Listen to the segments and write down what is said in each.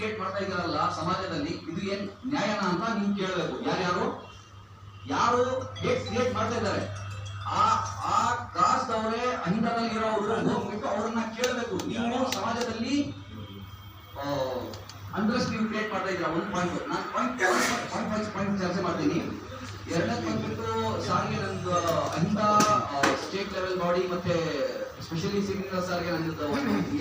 Create ಮಾಡ್ತಾ ಇದ್ದಾರಲ್ಲ ಸಮಾಜದಲ್ಲಿ, ಇದು ಏನ್ ನ್ಯಾಯನ ಅಂತ ನೀವು ಕೇಳಬೇಕು. ಯಾರ್ಯಾರು? ಯಾರು ಹೇಟ್ ಕ್ರಿಯೇಟ್ ಮಾಡ್ತಾ ಇದ್ದಾರೆ? ಆ ಆ ಅವರೇ ಅಹಿಂದದಲ್ಲಿ ಇರೋರು ಹೋಗ್ಬಿಟ್ಟು ಅವ್ರನ್ನ ಕೇಳಬೇಕು. ನೀವು ಸಮಾಜದಲ್ಲಿ ಅಂಡ್ರೆಸ್ ನೀವು ಕ್ರಿಯೇಟ್ ಮಾಡ್ತಾ ಇದ್ದೀರಾ? ಒಂದು ಪಾಯಿಂಟ್ ನಾನು ಪಾಯಿಂಟ್ ಪಾಯಿಂಟ್ ಪಾಯಿಂಟ್ ಪಾಯಿಂಟ್ ಚರ್ಚೆ ಮಾಡ್ತೀನಿ. ಎರಡನೇ ಬಂದ್ಬಿಟ್ಟು ಸಾರಿಗೆ ನಂದು ಅಹಿಂದ ಸ್ಟೇಟ್ ಲೆವೆಲ್ ಬಾಡಿ ಮತ್ತೆ ಸ್ಪೆಷಲಿ ಸಿಗ್ನಲ್ ಸಾರಿಗೆ ನಂದು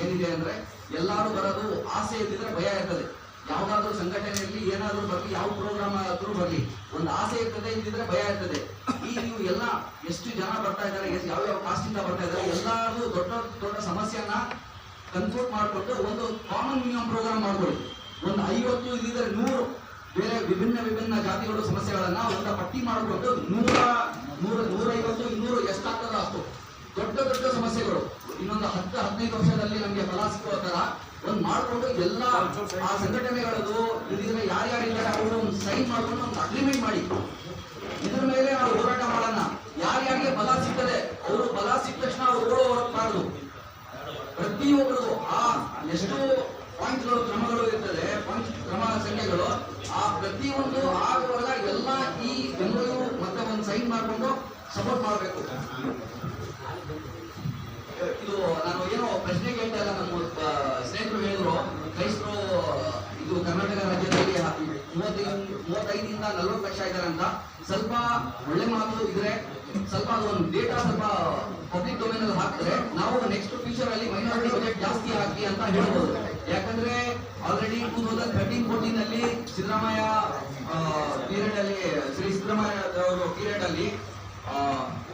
ಏನಿದೆ ಅಂದ್ರೆ ಎಲ್ಲಾರು ಬರೋದು ಆಸೆ ಇದ್ದಿದ್ರೆ ಭಯ ಇರ್ತದೆ. ಯಾವ್ದಾದ್ರು ಸಂಘಟನೆಯಲ್ಲಿ ಏನಾದರೂ ಬರ್ಲಿ, ಯಾವ ಪ್ರೋಗ್ರಾಮ್ ಆದ್ರೂ ಬರ್ಲಿ, ಒಂದು ಆಸೆ ಇರ್ತದೆ ಇದ್ದಿದ್ರೆ ಭಯ ಇರ್ತದೆ. ಈ ನೀವು ಎಲ್ಲ ಎಷ್ಟು ಜನ ಬರ್ತಾ ಇದ್ದಾರೆ ಎಷ್ಟು ಯಾವ ಯಾವ ಕಾಸ್ಟ್ ಇಂದ ಬರ್ತಾ ಇದ್ದಾರೆ, ಎಲ್ಲಾರು ದೊಡ್ಡ ದೊಡ್ಡ ಸಮಸ್ಯೆನ ಕನ್ಫ್ಯೂಟ್ ಮಾಡಿಕೊಂಡು ಒಂದು ಕಾಮನ್ ಮಿನಿಮಮ್ ಪ್ರೋಗ್ರಾಮ್ ಮಾಡ್ಕೊಳ್ಳಿ ಒಂದು ಐವತ್ತು ಇದ್ದಿದ್ರೆ ನೂರು. ಬೇರೆ ವಿಭಿನ್ನ ವಿಭಿನ್ನ ಜಾತಿಗಳು ಸಮಸ್ಯೆಗಳನ್ನ ಒಂದು ಪಟ್ಟಿ ಮಾಡಿಕೊಂಡು ನೂರ ನೂರ, ನೂರೈವತ್ತು, ಇನ್ನೂರು ಎಷ್ಟಾಗ್ತದ ಅಷ್ಟು ದೊಡ್ಡ ದೊಡ್ಡ ಸಮಸ್ಯೆಗಳು. ಇನ್ನೊಂದು ಹತ್ತು ಹದಿನೈದು ವರ್ಷದಲ್ಲಿ ನಮಗೆ ಫಲ ಸಿಕ್ಕೋ ತರ ಒಂದು ಮಾಡಿಕೊಂಡು ಎಲ್ಲ ಆ ಸಂಘಟನೆಗಳದು ಇಲ್ಲಿದ್ರೆ ಯಾರ್ಯಾರಿದ್ದಾರೆ ಅವರು ಒಂದು ಸೈನ್ ಮಾಡಿಕೊಂಡು ಒಂದು ಅಗ್ರಿಮೆಂಟ್ ಮಾಡಿ. ಇದ್ರ ಮೇಲೆ ನಾವು ಹೋರಾಟ ಮಾಡೋಣ. ಯಾರ್ಯಾರಿಗೆ ಬಲ ಸಿಗ್ತದೆ, ಅವರು ಬಲ ಸಿಕ್ಕ ತಕ್ಷಣ ಅವರು ಓಡೋ ಹೊರಬಾರದು ಪ್ರತಿಯೊಬ್ಬರು ಆ ಎಷ್ಟು ಪಾಯಿಂಟ್ಗಳು ಕ್ರಮಗಳು ಇರ್ತದೆ ಪಾಯಿಂಟ್ ಕ್ರಮ ಸಂಖ್ಯೆಗಳು, ಆ ಪ್ರತಿಯೊಂದು ಆಗುವಾಗ ಎಲ್ಲ ಈ ಬೆಂಗಳೂರು ಮತ್ತೆ ಒಂದು ಸೈನ್ ಮಾಡಿಕೊಂಡು ಸಪೋರ್ಟ್ ಮಾಡಬೇಕು. ಇದು ನಾನು ಏನೋ ಪ್ರಶ್ನೆ ಕೇಳಿದಾಗ ನಮ್ಮ ಸ್ನೇಹಿತರು ಹೇಳಿದ್ರು, ಕ್ರೈಸ್ತರು, ಇದು ಕರ್ನಾಟಕ ರಾಜ್ಯದಲ್ಲಿ ಮೂವತ್ತೈದು, ಮೂವತ್ತೈದರಿಂದ ನಲ್ವತ್ತು ಲಕ್ಷ ಇದ್ದಾರೆ ಅಂತ. ಸ್ವಲ್ಪ ಒಳ್ಳೆ ಮಾತು ಇದ್ರೆ, ಸ್ವಲ್ಪ ಅದೊಂದು ಡೇಟಾ ಸ್ವಲ್ಪ ಪಬ್ಲಿಕ್ ಡೊಮೇನ್ ಅಲ್ಲಿ ಹಾಕಿದ್ರೆ, ನಾವು ನೆಕ್ಸ್ಟ್ ಫ್ಯೂಚರ್ ಅಲ್ಲಿ ಮೈನಾರಿಟಿ ಬಜೆಟ್ ಜಾಸ್ತಿ ಹಾಕಿ ಅಂತ ಹೇಳ್ಬೋದು. ಯಾಕಂದ್ರೆ already two thousand thirteen fourteen ಅಲ್ಲಿ ಸಿದ್ದರಾಮಯ್ಯ ಪೀರಿಯಡ್ ಅಲ್ಲಿ, ಶ್ರೀ ಸಿದ್ದರಾಮಯ್ಯ ಅವರು ಪೀರಿಯಡ್ ಅಲ್ಲಿ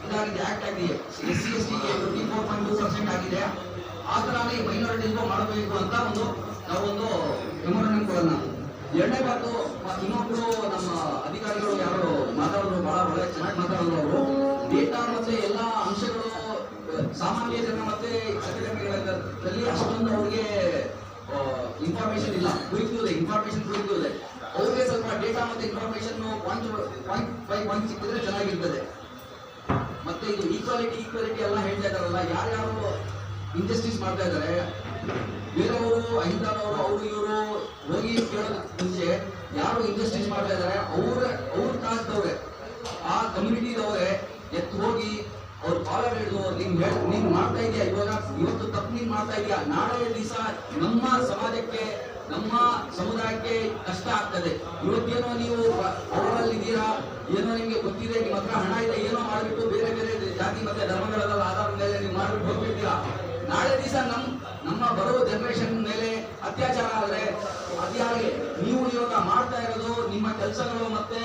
ಇದಾಗಿದೆ ಆಕ್ಟ್ ಆಗಿದೆ. ಎಸ್ ಸಿ ಎಸ್ ಟಿಗೆ twenty four point two percent ಆಗಿದೆ. ಆ ತರನೇ ಮೈನಾರಿಟಿಗೂ ಮಾಡಬೇಕು ಅಂತ ಒಂದು ನಾವೊಂದು ಮೆಮೊರಂಡಮ್ ಕೊಡೋಣ. ಎರಡನೇ ಮಾತು ಇನ್ನೊಬ್ರು ನಮ್ಮ ಅಧಿಕಾರಿಗಳು ಯಾರು ಮಾತಾಡೋದು ಬಹಳ ಒಳ್ಳೆ ಚೆನ್ನಾಗಿ ಮಾತಾಡೋದು ಅವರು. ಡೇಟಾ ಮತ್ತೆ ಎಲ್ಲ ಅಂಶಗಳು ಸಾಮಾನ್ಯ ಜನ ಮತ್ತೆ ಸಂಘಟನೆಗಳಲ್ಲಿ ಅಷ್ಟೊಂದು ಅವ್ರಿಗೆ ಇನ್ಫಾರ್ಮೇಶನ್ ಇಲ್ಲ. ಕುರಿತು ಇದೆ ಇನ್ಫಾರ್ಮೇಶನ್ ಕುರಿತು ಇದೆ ಅವ್ರಿಗೆ ಸ್ವಲ್ಪ ಡೇಟಾ ಮತ್ತೆ ಇನ್ಫಾರ್ಮೇಶನ್ ಪಾಯಿಂಟ್ ಪಾಯಿಂಟ್ ಪಾಯಿಂಟ್ ಸಿಕ್ಕಿದ್ರೆ ಚೆನ್ನಾಗಿರ್ತದೆ. ಮತ್ತೆ ಇದು ಈಕ್ವಾಲಿಟಿ ಈಕ್ವಾಲಿಟಿ ಎಲ್ಲ ಹೇಳ್ತಾ ಇದಾರಲ್ಲ ಯಾರ್ಯಾರು ಇಂಡಸ್ಟ್ರೀಸ್ ಮಾಡ್ತಾ ಇದ್ದಾರೆ ಬೇರೆಯವರು ಅಹಿಂದನವರು ಅವರು ಇವರು ಹೋಗಿ ಮುಂಚೆ ಯಾರು ಇಂಜಸ್ಟಿಸ್ ಮಾಡ್ತಾ ಇದಾರೆ ಅವ್ರ ಅವ್ರ ಕಾಸ್ದವ್ರೆ ಆ ಕಮ್ಯುನಿಟಿದವ್ರೆ ಎತ್ತು ಹೋಗಿ ಅವ್ರ ಕಾಲರ್ ಹಿಡಿದು ಹೇಳ್, ನೀನ್ ಮಾಡ್ತಾ ಇದೆಯಾ ಇವಾಗ? ಇವತ್ತು ತಪ್ಪು ನೀನ್ ಮಾಡ್ತಾ ಇದೆಯಾ? ನಾಳೆ ದಿವಸ ನಮ್ಮ ಸಮಾಜಕ್ಕೆ ನಮ್ಮ ಸಮುದಾಯಕ್ಕೆ ಕಷ್ಟ ಆಗ್ತದೆ. ಇವತ್ತೇನೋ ನೀವು ಅವರಲ್ಲಿದ್ದೀರಾ ಏನೋ ನಿಮಗೆ ಗೊತ್ತಿದೆ, ನಿಮ್ಮ ಹತ್ರ ಹಣ ಇದೆ, ಏನೋ ಮಾಡಿಬಿಟ್ಟು ಬೇರೆ ಬೇರೆ ಜಾತಿ ಮತ್ತೆ ಧರ್ಮಗಳ ಆಧಾರದ ಮೇಲೆ ನೀವು ಮಾಡ್ಬಿಟ್ಟು ಹೋಗ್ಬಿಡ್ತೀರಾ ನಾಳೆ ದಿವಸ ನಮ್, ನಮ್ಮ ಬರೋ ಜನರೇಷನ್ ಮೇಲೆ ಅತ್ಯಾಚಾರ ಆದ್ರೆ ಅತಿಯಾಗಿ ನೀವು ಇವಾಗ ಮಾಡ್ತಾ ಇರೋದು ನಿಮ್ಮ ಕೆಲಸಗಳು ಮತ್ತೆ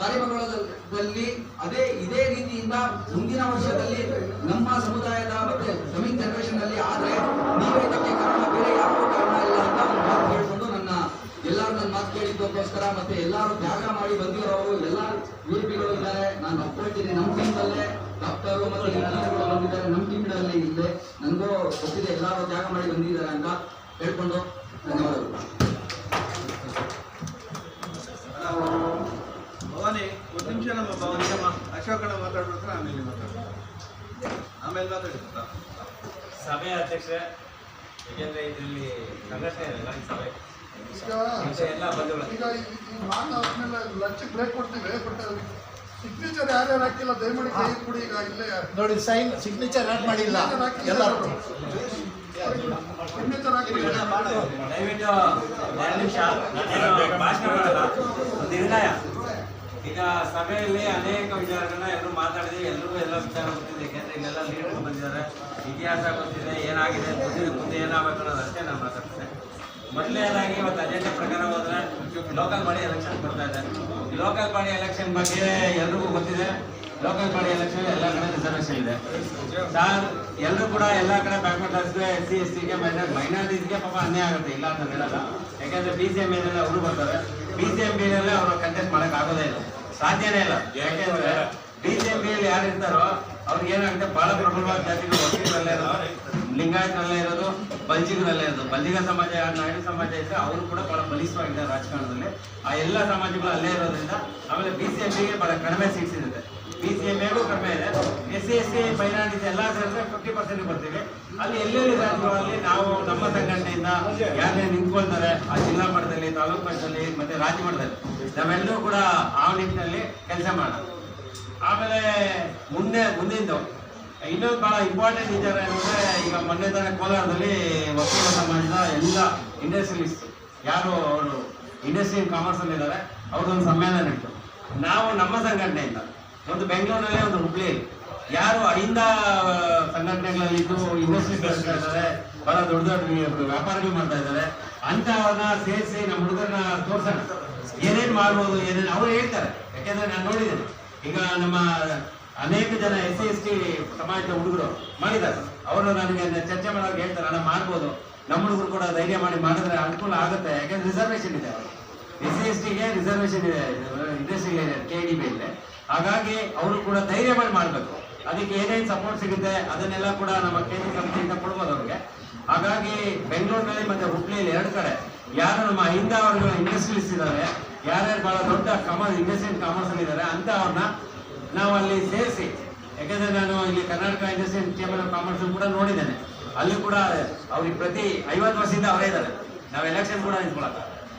ಕಾರ್ಯಕ್ರಮಗಳಲ್ಲಿ ಅದೇ, ಇದೇ ರೀತಿಯಿಂದ ಮುಂದಿನ ವರ್ಷದಲ್ಲಿ ನಮ್ಮ ಸಮುದಾಯದ ಮತ್ತೆ ಕಮಿಂಗ್ ಜನರೇಷನ್ ಅಲ್ಲಿ ಆದ್ರೆ ನೀವೇ ಇದಕ್ಕೆ ಕಾರಣ ಯಾಕೋ ಕಾರಣ ಇಲ್ಲ ಅಂತ ಒಂದು ಮಾತು ಹೇಳ್ಕೊಂಡು ನನ್ನ ಎಲ್ಲರೂ ನನ್ನ ಮಾತು ಕೇಳಿದ್ದಕ್ಕೋಸ್ಕರ ಮತ್ತೆ ಎಲ್ಲರೂ ತ್ಯಾಗ ಮಾಡಿ ಬಂದಿರೋರು ಎಲ್ಲ ಗಳು ಇದ್ದಾರೆ ನಾನು ಒಪ್ಕೊಳ್ತೀನಿ ನಮ್ಮ ಟೀಮಲ್ಲೇ ಡಾಕ್ಟರು ಮತ್ತು ಇಂಜಿನಿಯರ್ಗಳು ಬಂದಿದ್ದಾರೆ ನಮ್ಮ ಟೀಮ್ಗಳಲ್ಲಿ ಇಲ್ಲದೆ ನನಗೂ ಗೊತ್ತಿದೆ ಎಲ್ಲರೂ ತ್ಯಾಗ ಮಾಡಿ ಬಂದಿದ್ದಾರೆ ಅಂತ ಹೇಳ್ಕೊಂಡು ಧನ್ಯವಾದಗಳು ಭವಾನಿ ಒಂದು ನಿಮಿಷ ನಮ್ಮ ಭವಾನಿ ನಮ್ಮ ಅಶೋಕನ ಮಾತಾಡ್ಬಿಟ್ರೆ ಆಮೇಲೆ ಮಾತಾಡ್ತಾರೆ ಆಮೇಲೆ ಮಾತಾಡಿ. ಸಭೆ ಅಧ್ಯಕ್ಷರೇ ಏಕೆಂದ್ರೆ ಇದರಲ್ಲಿ ಸಂಘಟನೆ ಇರಲ್ಲ ಈ ಸಭೆ. ಈಗ ಎಲ್ಲ ಬಂಧುಗಳು ಈಗ ಆದ್ಮೇಲೆ ಲಂಚ್ ಬ್ರೇಕ್ ಕೊಡ್ತೀವಿ ಬಟ್ ಸಿಗ್ನೇಚರ್ ಯಾರ್ಯಾರು ಹಾಕಿಲ್ಲ ದಯಮಾಡಿ ಕೈ ಕೊಡಿ ಈಗ ಇಲ್ಲೇ ನೋಡಿ ಸೈನ್ ಸಿಗ್ನೇಚರ್ ಯಾಕೆ ಮಾಡಿಲ್ಲ? ಎಲ್ಲರೂ. ಸಿಗ್ನೇಚರ್ ಹಾಕಿ ದಯವಿಟ್ಟು ಎರಡು ನಿಮಿಷ ಭಾಷಣ ಮಾಡಲ್ಲ ಒಂದು ನಿರ್ಣಯ. ಈಗ ಸಭೆಯಲ್ಲಿ ಅನೇಕ ವಿಚಾರಗಳನ್ನ ಎಲ್ಲರೂ ಮಾತಾಡಿದೆ ಎಲ್ಲರಿಗೂ ಎಲ್ಲ ವಿಚಾರ ಗೊತ್ತಿದೆ. ಯಾಕೆಂದ್ರೆ ಇಲ್ಲೆಲ್ಲ ಲೀಡರ್ ಬಂದಿದ್ದಾರೆ. ಇತಿಹಾಸ ಗೊತ್ತಿದೆ. ಏನಾಗಿದೆ ಗೊತ್ತಿದೆ ಮುಂದೆ ಏನಾಗಬೇಕು ಅನ್ನೋದು ಅಷ್ಟೇ ನಾನು ಮಾತಾಡ್ತೇನೆ. ಮೊದಲನೇದಾಗಿ ಇವತ್ತು ಅಜೆಂಡಾ ಪ್ರಕಾರ ಹೋದ್ರೆ ಲೋಕಲ್ ಬಾಡಿ ಎಲೆಕ್ಷನ್ ಬರ್ತಾ ಇದೆ. ಲೋಕಲ್ ಬಾಡಿ ಎಲೆಕ್ಷನ್ ಬಗ್ಗೆ ಎಲ್ರಿಗೂ ಗೊತ್ತಿದೆ. ಲೋಕಲ್ ಬಾಡಿ ಎಲೆಕ್ಷನ್ ಎಲ್ಲ ಕಡೆ ರಿಸರ್ವೇಷನ್ ಇದೆ. ಸರ್ ಎಲ್ಲರೂ ಕೂಡ ಎಲ್ಲ ಕಡೆ ಬ್ಯಾಕ್ವರ್ಡ್ ಕ್ಲಾಸ್ಗೆ ಎಸ್ ಸಿ ಎಸ್ ಟಿಗೆ ಮೈನಾರಿಟೀಸ್ಗೆ ಪಾಪ ಅನ್ಯಾಯ ಆಗುತ್ತೆ. ಇಲ್ಲ ಅಂತ ಹೇಳಲ್ಲ. ಯಾಕಂದ್ರೆ ಬಿ ಸಿ ಎಂ ಏನೆಲ್ಲ ಅವರು ಬರ್ತಾರೆ. ಬಿ ಸಿ ಎಂ ಬಿ ಅವರು ಕಂಟೆಸ್ಟ್ ಮಾಡೋಕ್ಕಾಗೋದೇ ಆಗೋದೇ ಇಲ್ಲ. ಸಾಧ್ಯನೇ ಇಲ್ಲ. ಯಾಕೆಂದ್ರೆ ಬಿ ಸಿ ಯಾರು ಇರ್ತಾರೋ ಅವ್ರಿಗೆ ಏನಾಗುತ್ತೆ? ಬಹಳ ಪ್ರಬಲವಾದ ಜಾತಿಗಳು ಒಕ್ಕಲಿಗರಲ್ಲೇ ಇರೋದು, ಲಿಂಗಾಯತ್ನಲ್ಲೇ ಇರೋದು, ಬಲ್ಜಿಗರಲ್ಲೇ ಇರೋದು. ಬಲ್ಜಿಗ ಸಮಾಜ ನಾಯ್ಡು ಸಮಾಜ ಇದ್ರೆ ಅವರು ಕೂಡ ಬಹಳ ಬಲಿಷ್ಠವಾಗಿದ್ದಾರೆ ರಾಜಕಾರಣದಲ್ಲಿ. ಆ ಎಲ್ಲ ಸಮಾಜಗಳು ಅಲ್ಲೇ ಇರೋದ್ರಿಂದ ಆಮೇಲೆ ಬಿ ಸಿ ಎಂ ಬಿಗೆ ಬಹಳ ಕಡಿಮೆ ಇರುತ್ತೆ. ಬಿ ಸಿ ಎಂ ಎಗೂ ಕಡಿಮೆ ಇದೆ S C S C minority ಎಲ್ಲ ಸೇರಿದ್ರೆ ಫಿಫ್ಟಿ ಪರ್ಸೆಂಟ್ ಬರ್ತೀವಿ ಅಲ್ಲಿ ಎಲ್ಲೆಲ್ಲಿ ರಾಜ್ಯಗಳಲ್ಲಿ ನಾವು ನಮ್ಮ ಸಂಘಟನೆಯಿಂದ ಯಾರೇ ನಿಂತ್ಕೊಳ್ತಾರೆ, ಆ ಜಿಲ್ಲಾ ಮಟ್ಟದಲ್ಲಿ, ತಾಲೂಕು ಮಟ್ಟದಲ್ಲಿ, ಮತ್ತೆ ರಾಜ್ಯ ಮಟ್ಟದಲ್ಲಿ, ನಾವೆಲ್ಲರೂ ಕೂಡ ಆ ನಿಟ್ಟಿನಲ್ಲಿ ಕೆಲಸ ಮಾಡೋಣ. ಆಮೇಲೆ ಮುಂದೆ ಮುಂದಿಂದು ಇನ್ನೊಂದು ಭಾಳ ಇಂಪಾರ್ಟೆಂಟ್ ವಿಚಾರ ಏನಂದ್ರೆ, ಈಗ ಮೊನ್ನೆ ತಾನೇ ಕೋಲಾರದಲ್ಲಿ ವಕೀಲ ಸಮಾಜದ ಎಲ್ಲ ಇಂಡಸ್ಟ್ರಿಯಲಿಸ್ಟ್ ಯಾರು ಅವರು ಇಂಡಸ್ಟ್ರಿ ಕಾಮರ್ಸ್ ಅಲ್ಲಿ ಇದ್ದಾರೆ, ಅವ್ರದ್ದೊಂದು ಸಮ್ಮೇಳನ ಇತ್ತು. ನಾವು ನಮ್ಮ ಸಂಘಟನೆಯಿಂದ ಒಂದು ಬೆಂಗಳೂರಿನಲ್ಲಿ ಒಂದು ಹುಬ್ಳಿಯಲ್ಲಿ ಯಾರು ಅಹಿಂದ ಸಂಘಟನೆಗಳಲ್ಲಿ ಇದ್ದು ಇಂಡಸ್ಟ್ರಿ ಬೆಳೆಸ್ತಾ ಇದ್ದಾರೆ, ಬಹಳ ದೊಡ್ಡ ದೊಡ್ಡ ವ್ಯಾಪಾರಗಳು ಮಾಡ್ತಾ ಇದ್ದಾರೆ. ಅಂತವ್ರನ್ನ ಸೇರಿಸಿ ನಮ್ಮ ಹುಡುಗರನ್ನ ತೋರ್ಸೋಣ. ಏನೇನು ಮಾಡ್ಬೋದು, ಏನೇನು ಅವ್ರು ಹೇಳ್ತಾರೆ. ಯಾಕೆಂದ್ರೆ ನಾನು ನೋಡಿದ್ದೇನೆ. ಈಗ ನಮ್ಮ ಅನೇಕ ಜನ ಎಸ್ ಸಿ, ಎಸ್ ಟಿ ಸಮಾಜದ ಹುಡುಗರು ಮಾಡಿದ್ದಾರೆ. ಅವರು ನನಗೆ ಚರ್ಚೆ ಮಾಡೋಕೆ ಹೇಳ್ತಾರೆ, ನಾನು ಮಾಡ್ಬೋದು. ನಮ್ಮ ಹುಡುಗರು ಕೂಡ ಧೈರ್ಯ ಮಾಡಿ ಮಾಡಿದ್ರೆ ಅನುಕೂಲ ಆಗುತ್ತೆ. ಯಾಕಂದ್ರೆ ರಿಸರ್ವೇಶನ್ ಇದೆ ಎಸ್ ಸಿ, ಎಸ್ ಟಿಗೆ ರಿಸರ್ವೇಶನ್ ಇದೆ. ಇಂಡಸ್ಟ್ರಿ ಹಾಗಾಗಿ ಅವರು ಕೂಡ ಧೈರ್ಯ ಮಾಡಿ ಮಾಡಬೇಕು. ಅದಕ್ಕೆ ಏನೇನು ಸಪೋರ್ಟ್ ಸಿಗುತ್ತೆ, ಅದನ್ನೆಲ್ಲ ಕೂಡ ನಮ್ಮ ಕೇಂದ್ರ ಸಮಿತಿಯಿಂದ ಕೊಡ್ಬೋದು ಅವ್ರಿಗೆ. ಹಾಗಾಗಿ ಬೆಂಗಳೂರಿನಲ್ಲಿ ಮತ್ತೆ ಹುಬ್ಳಿಯಲ್ಲಿ ಎರಡು ಕಡೆ ಯಾರು ನಮ್ಮ ಹಿಂದ ಅವರುಗಳು ಇಂಡಸ್ಟ್ರೀಸ್ ಇದ್ದಾರೆ ಯಾರ್ಯಾರು ಬಹಳ ದೊಡ್ಡ ಕಮರ್ಸ್ ಇಂಡಸ್ಟ್ರಿ ಕಾಮರ್ಸ್ ಇದ್ದಾರೆ ಅಂತ ಅವ್ರನ್ನ ನಾವು ಅಲ್ಲಿ ಸೇರಿಸಿ. ಯಾಕಂದ್ರೆ ನಾನು ಇಲ್ಲಿ Karnataka industry chamber of commerce ಕೂಡ ನೋಡಿದ್ದೇನೆ. ಅಲ್ಲಿ ಕೂಡ ಅವ್ರಿಗೆ ಪ್ರತಿ ಐವತ್ತು ವರ್ಷದಿಂದ ಅವರೇ ಇದ್ದಾರೆ. ನಾವು ಎಲೆಕ್ಷನ್ ಕೂಡ ನಿಂತ್ಕೊಳಕ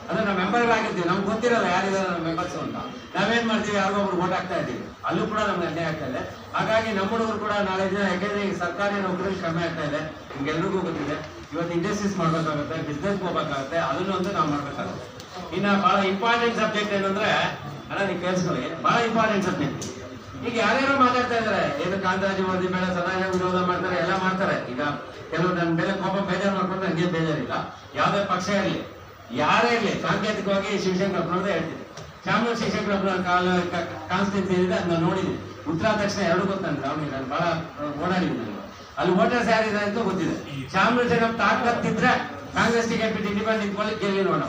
ಅಂದ್ರೆ ನಾವು ಮೆಂಬರ್ಗಳಾಗಿರ್ತೀವಿ ನಮ್ಗೆ ಗೊತ್ತಿರಲ್ಲ ಯಾರಿದ್ದಾರೆ ನಮ್ಮ ಮೆಂಬರ್ಸ್ ಅಂತ ನಾವೇನ್ ಮಾಡ್ತೀವಿ? ಯಾರಿಗೋ ಒಬ್ರು ಓಟ್ ಆಗ್ತಾ ಇದ್ದೀವಿ. ಅಲ್ಲೂ ಕೂಡ ನಮ್ಗೆ ಅನ್ಯಾಯ ಆಗ್ತಾ ಇದೆ. ಹಾಗಾಗಿ ನಮ್ಮ ಹುಡುಗರು ಕೂಡ ನಾಳೆ ದಿನ, ಯಾಕೆಂದ್ರೆ ಈಗ ಸರ್ಕಾರಿ ನೌಕರಿ ಕಮ್ಮಿ ಆಗ್ತಾ ಇದೆ. ನಿಮ್ಗೆಲ್ರಿಗೂ ಗೊತ್ತಿದೆ. ಇವತ್ತು ಇಂಡಸ್ಟ್ರೀಸ್ ಮಾಡ್ಬೇಕಾಗುತ್ತೆ ಬಿಸ್ನೆಸ್ ಹೋಗ್ಬೇಕಾಗುತ್ತೆ. ಅದನ್ನು ಒಂದು ನಾವು ಮಾಡ್ಬೇಕಾಗುತ್ತೆ. ಇನ್ನು ಬಹಳ ಇಂಪಾರ್ಟೆಂಟ್ ಸಬ್ಜೆಕ್ಟ್ ಏನಂದ್ರೆ ಅಣ್ಣ, ನೀವು ಕೇಳಿಸ್ಕೊಳ್ಳಿ. ಬಹಳ ಇಂಪಾರ್ಟೆಂಟ್ ಸಬ್ಜೆಕ್ಟ್ ಈಗ ಯಾರ್ಯಾರು ಮಾತಾಡ್ತಾ ಇದಾರೆ, ಏನು ಕಾಂತರಾಜು ವರದಿ ಬೇಡ ಸದಾಯ ವಿರೋಧ ಮಾಡ್ತಾರೆ, ಎಲ್ಲ ಮಾಡ್ತಾರೆ. ಈಗ ಕೆಲವರು ನನ್ನ ಮೇಲೆ ಕೋಪ ಬೇಜಾರು ಮಾಡ್ಕೊಂಡ್ರೆ ನನಗೆ ಬೇಜಾರಿಲ್ಲ. ಯಾವುದೇ ಪಕ್ಷ ಇರಲಿ. ಯಾರೇ ಇರಲಿ, ಸಾಂಕೇತಿಕವಾಗಿ ಶಿವಶಂಕರಪ್ಪನವ್ರದೇ ಹೇಳ್ತೀನಿ. ಚಾಮರಾಜ ಶಿವಶಂಕರಪ್ಪನ ಕಾಲ ಕಾನ್ಸ್ಟಿಟ್ಯೂನ್ಸಿ ಏನಿದೆ ಅದನ್ನ ನೋಡಿದ್ದೀನಿ. ಉತ್ತರ ದಕ್ಷಿಣ ಎರಡು ಗೊತ್ತಂತ, ಅವನಿಗೆ ನಾನು ಬಹಳ ಓಡಾಡಿದ್ದೀನಿ ನಾನು. ಅಲ್ಲಿ ಓಟರ್ಸ್ ಯಾರಿದೆ ಅಂತ ಗೊತ್ತಿದೆ. ಚಾಮರಾಜನಗರ ತಾಕತ್ತಿದ್ರೆ ಕಾಂಗ್ರೆಸ್ ಟಿಕೆಟ್ ಬಿಟ್ಟು ಇಂಡಿಪೆಂಡೆಂಟ್ ನಿಂತ್ಕೊಳ್ಳಿ ಗೆಲ್ಲಿ ನೋಡೋಣ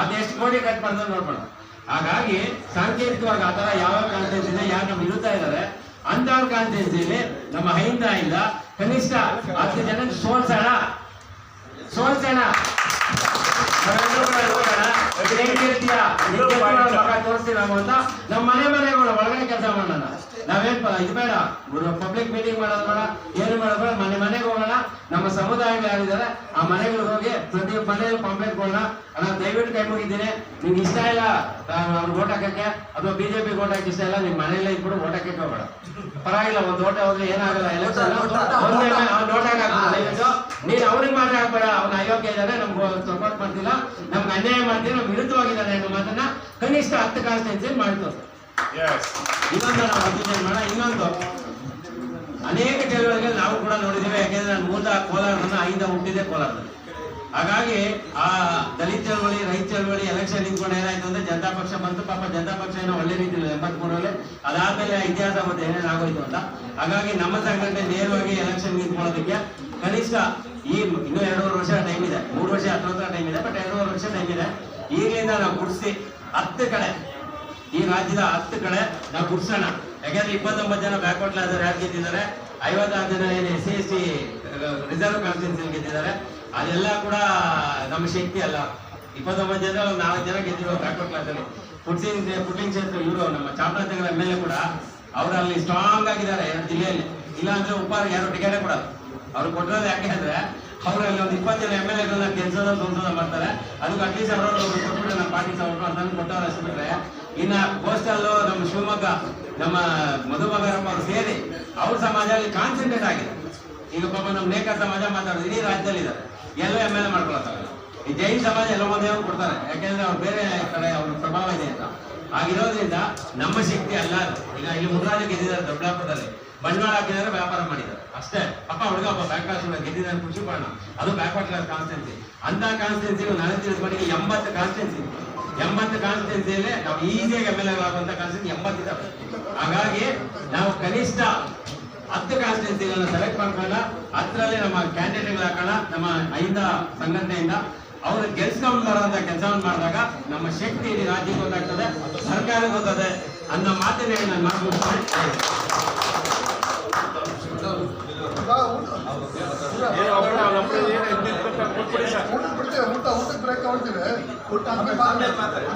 ಅದು ಎಷ್ಟು ಕೋಟಿ ಕಟ್ ಮಾಡ್ತಾರೆ ನೋಡ್ಬೋಣ ಹಾಗಾಗಿ ಸಾಂಕೇತಿಕವಾಗಿ ಆ ಥರ ಯಾವ ಕಾನ್ಫಿಡೆನ್ಸ್ ಇದೆ ಯಾರು ನಮ್ಮ ಇರುತ್ತಾ ಇದ್ದಾರೆ ಅಂತವ್ರ ಕಾನ್ಫಿಡೆನ್ಸ್ ನಮ್ಮ ಹೈಂದ ಇಲ್ಲ, ಕನಿಷ್ಠ ಹತ್ತು ಜನ ಸೋಲ್ಸೋಣ. ಸೋಲ್ಸೋಣ. ನಮ್ಮ ಮನೆ ಮನೆಗಳು ಒಳಗಡೆ ಕೆಲಸ ಮಾಡೋಣ ನಾವೇನ್ ಇದು ಬೇಡ ಪಬ್ಲಿಕ್ ಮೀಟಿಂಗ್ ಮಾಡೋದು ಬೇಡ ಏನು ಮಾಡೋದು ಮನೆ ಮನೆಗೆ ಹೋಗೋಣ ನಮ್ಮ ಸಮುದಾಯಗಳು ಯಾರಿದ್ದಾರೆ ಆ ಮನೆಗಳಿಗೆ ಹೋಗಿ ಪ್ರತಿ ಮನೆಯಲ್ಲಿ ಕಂಪ್ಲೇಂಟ್ ಕೊಡೋಣ ಅಣ್ಣ ದಯವಿಟ್ಟು ಕೈ ಮುಗಿದ್ದೀನಿ ನಿಮ್ಗೆ ಇಷ್ಟ ಇಲ್ಲ ಅವ್ರು ಓಟ್ ಹಾಕಕ್ಕೆ ಅಥವಾ ಬಿಜೆಪಿ ಓಟ್ ಹಾಕಿ ಇಷ್ಟ ಇಲ್ಲ ನಿಮ್ ಮನೆಯಲ್ಲೇ ಇದ್ಬಿಡು ಓಟ್ ಹಾಕಕ್ಕೆ ಹೋಗ್ಬೇಡ ಪರವಾಗಿಲ್ಲ ಒಂದು ಓಟ ಹೋದ್ರೆ ಏನಾಗಲ್ಲ ಎಲೆಕ್ಷನ್ ನೋಟ್ ದಯವಿಟ್ಟು ನೀನು ಅವ್ರಿಗೆ ಮಾತ್ರ ಹಾಕ್ಬೇಡ ಅವ್ನ ಅಯೋಗ್ಯ ಇದ್ದಾರೆ ಮಾಡ್ತಿಲ್ಲ ನಮ್ಗೆ ಅನ್ಯಾಯ ಮಾಡ್ತೀವಿ ನಮ್ಗೆ ವಿರುದ್ಧವಾಗಿದ್ದಾರೆ ಅನ್ನೋ ಮಾತನ್ನ ಕನಿಷ್ಠ ಹತ್ತು ಕಾನ್ಸ್ಟೆನ್ಸಿ ಮಾಡ್ತು ಇನ್ನೊಂದು ನಾವು ಅಭಿವೃದ್ಧಿ ಮಾಡೋಣ ಇನ್ನೊಂದು. ಅನೇಕ ಚಳವಳಿಗಳು ನಾವು ಕೂಡ ನೋಡಿದ್ದೇವೆ ಯಾಕೆಂದ್ರೆ ನಾನು ಮೂಲ ಕೋಲಾರದನ್ನ ಐದ ಹುಟ್ಟಿದೆ ಕೋಲಾರದಲ್ಲಿ. ಹಾಗಾಗಿ ಆ ದಲಿತ ಚಳವಳಿ ರೈತ ಚಳವಳಿ ಎಲೆಕ್ಷನ್ ನಿಂತ್ಕೊಂಡು ಏನಾಯ್ತು ಅಂದ್ರೆ ಜನತಾ ಪಕ್ಷ ಬಂತು ಪಾಪ ಜನತಾ ಪಕ್ಷ ಏನೋ ಒಳ್ಳೆ ರೀತಿಯಲ್ಲಿ ಎಂಬತ್ಮೂರರಲ್ಲಿ ಅದಾದ್ಮೇಲೆ ಇತಿಹಾಸ ಮತ್ತೆ ಏನೇನಾಗೋಯ್ತು ಅಂತ. ಹಾಗಾಗಿ ನಮ್ಮ ಸಂಘಟನೆ ನೇರವಾಗಿ ಎಲೆಕ್ಷನ್ ನಿಂತ್ಕೊಳ್ಳೋದಕ್ಕೆ ಕನಿಷ್ಠ ಈ ಇನ್ನೂ ಎರಡೂವರೆ ವರ್ಷ ಟೈಮ್ ಇದೆ. ಮೂರು ವರ್ಷ ಹತ್ರ ಟೈಮ್ ಇದೆ ಬಟ್ ಎರಡೂವರೆ ವರ್ಷ ಟೈಮ್ ಇದೆ. ಈಗಲಿಂದ ನಾವು ಗುಡಿಸಿ ಹತ್ತು ಕಡೆ. ಈ ರಾಜ್ಯದ ಹತ್ತು ಕಡೆ ನಾವು ಗುಡ್ಸೋಣ. ಯಾಕಂದ್ರೆ ಇಪ್ಪತ್ತೊಂಬತ್ತು ಜನ ಬ್ಯಾಕ್ವರ್ಡ್ ಕ್ಲಾಸ್ ಯಾರು ಗೆದ್ದಿದ್ದಾರೆ? ಐವತ್ತಾರು ಜನ ಏನು S C, S T reserve constituency ಗೆದ್ದಿದ್ದಾರೆ. ಅದೆಲ್ಲ ಕೂಡ ನಮ್ಮ ಶಕ್ತಿ ಅಲ್ಲ. ಇಪ್ಪತ್ತೊಂಬತ್ತು ಜನ ನಾಲ್ಕು ಜನ ಗೆದ್ದಿರೋ ಬ್ಯಾಕ್ವರ್ಡ್ ಕ್ಲಾಸ್ ಅಲ್ಲಿ. ಪುಟ್ಸಿಂಗ್ ಪುಟ್ಟಿಂಗ್ ಕ್ಷೇತ್ರ ಇವರು, ನಮ್ಮ ಚಾಮರಾಜನಗರ ಎಂ ಎಲ್ ಎ ಕೂಡ ಅವರಲ್ಲಿ ಸ್ಟ್ರಾಂಗ್ ಆಗಿದ್ದಾರೆ ಜಿಲ್ಲೆಯಲ್ಲಿ. ಇಲ್ಲ ಅಂದ್ರೆ ಉಪ್ಪಾರ ಯಾರು ಟಿಕೆಟೇ ಕೊಡಲ್ಲ. ಅವ್ರು ಕೊಟ್ಟಿರೋದು ಯಾಕೆ ಅಂದ್ರೆ, ಅವರಲ್ಲಿ ಒಂದು ಇಪ್ಪತ್ತು ಜನ ಎಂ ಎಲ್ ಎಗಳನ್ನ ಕೆಲಸದ ಸಂಸದ ಮಾಡ್ತಾರೆ. ಅದಕ್ಕೆ ಅಟ್ಲೀಸ್ಟ್ ಅವ್ರು ಕೊಟ್ಬಿಟ್ಟು ನಮ್ಮ ಪಾರ್ಟಿ ಅವ್ರು ಅದನ್ನು ಕೊಟ್ಟವ್ರು ಅಷ್ಟು ಬಿಟ್ರೆ ಇನ್ನ ಪೋಸ್ಟಲ್ಲು ನಮ್ಮ ಶಿವಮೊಗ್ಗ, ನಮ್ಮ ಮಧುಮಗರಮ್ಮ ಅವರು ಸೇರಿ ಅವ್ರ ಸಮಾಜ ಅಲ್ಲಿ ಕಾನ್ಸಂಟ್ರೇಟ್ ಆಗಿದೆ. ಈಗ ಪಾಪ ನಮ್ಮ ನೇಕ ಸಮಾಜ ಮಾತಾಡೋದು, ಇಡೀ ರಾಜ್ಯದಲ್ಲಿ ಇದ್ದಾರೆ. ಎಲ್ಲ ಎಂ ಎಲ್ ಎ ಮಾಡ್ಕೊಳ್ತಾರೆ ಈ ಜೈನ್ ಸಮಾಜ ಎಲ್ಲ ಒಂದೇ ಅವ್ರು ಕೊಡ್ತಾರೆ. ಯಾಕೆಂದ್ರೆ ಅವ್ರು ಬೇರೆ ಕಡೆ ಅವ್ರ ಪ್ರಭಾವ ಇದೆ ಅಂತ. ಆಗಿರೋದ್ರಿಂದ ನಮ್ಮ ಶಕ್ತಿ ಅಲ್ಲ ಈಗ ಇಲ್ಲಿ ಮುನ್ರಾಜ ಗೆದ್ದಿದ್ದಾರೆ ದೊಡ್ಡಾಪುರದಲ್ಲಿ ಬಂಡವಾಳ ಹಾಕಿದ್ದಾರೆ, ವ್ಯಾಪಾರ ಮಾಡಿದ್ದಾರೆ. ಅಷ್ಟೇ. ಅಪ್ಪ ಹುಡುಗ ಬ್ಯಾಕ್ ಕ್ಲಾಸ್ ಗೆದ್ದಿದ್ದಾರೆ ಖುಷಿ ಪಡೋಣ ಅದು ಬ್ಯಾಕ್ವರ್ಡ್ ಕ್ಲಾಸ್ ಕಾನ್ಸ್ಟೆನ್ಸಿ ಅಂತ ಕಾನ್ಸ್ಟೆನ್ಸಿ ನಾನು ತಿಳಿಸ್ಕೊಂಡು ಎಂಬತ್ತು ಕಾನ್ಸ್ಟೆನ್ಸಿ ಎಂಬತ್ತು ಕಾನ್ಸ್ಟೆನ್ಸಿಯಲ್ಲಿ ನಾವು ಈಸಿಯಾಗಿ ಎಂ ಎಲ್ ಆಗುವಂತ ಕಾನ್ಸ್ಟೆನ್ಸಿ ಎಂಬತ್ತಿದ್ದಾವೆ ಹಾಗಾಗಿ ನಾವು ಕನಿಷ್ಠ ಹತ್ತು ಕಾನ್ಸ್ಟೆನ್ಸಿಗಳನ್ನ ಸೆಲೆಕ್ಟ್ ಮಾಡ್ಕೊಂಡ ಹತ್ತರಲ್ಲಿ ನಮ್ಮ ಕ್ಯಾಂಡಿಡೇಟ್ಗಳು ಹಾಕೋಣ. ನಮ್ಮ ಐದ ಸಂಘಟನೆಯಿಂದ ಅವ್ರು ಗೆಲ್ಸ್ಕೊಂಡು ಬರುವಂತ ಕೆಲಸವನ್ನು ಮಾಡಿದಾಗ ನಮ್ಮ ಶಕ್ತಿ ಇಡೀ ರಾಜ್ಯಕ್ಕೆ ಗೊತ್ತಾಗ್ತದೆ ಸರ್ಕಾರ ಗೊತ್ತದೆ ಅನ್ನೋ ಮಾತನ್ನೇ ನಾನು ಮಾತು ಮುಗಿಸ್ತೀನಿ. ಊಟ ಬಿಡ್ತೇವೆ ಊಟ ಊಟಕ್ಕೆ ಬ್ರೇಕ್ ತಗೊಳ್ತೀವಿ ಊಟ ಆಮೇಲೆ ಮಾತಾಡಿ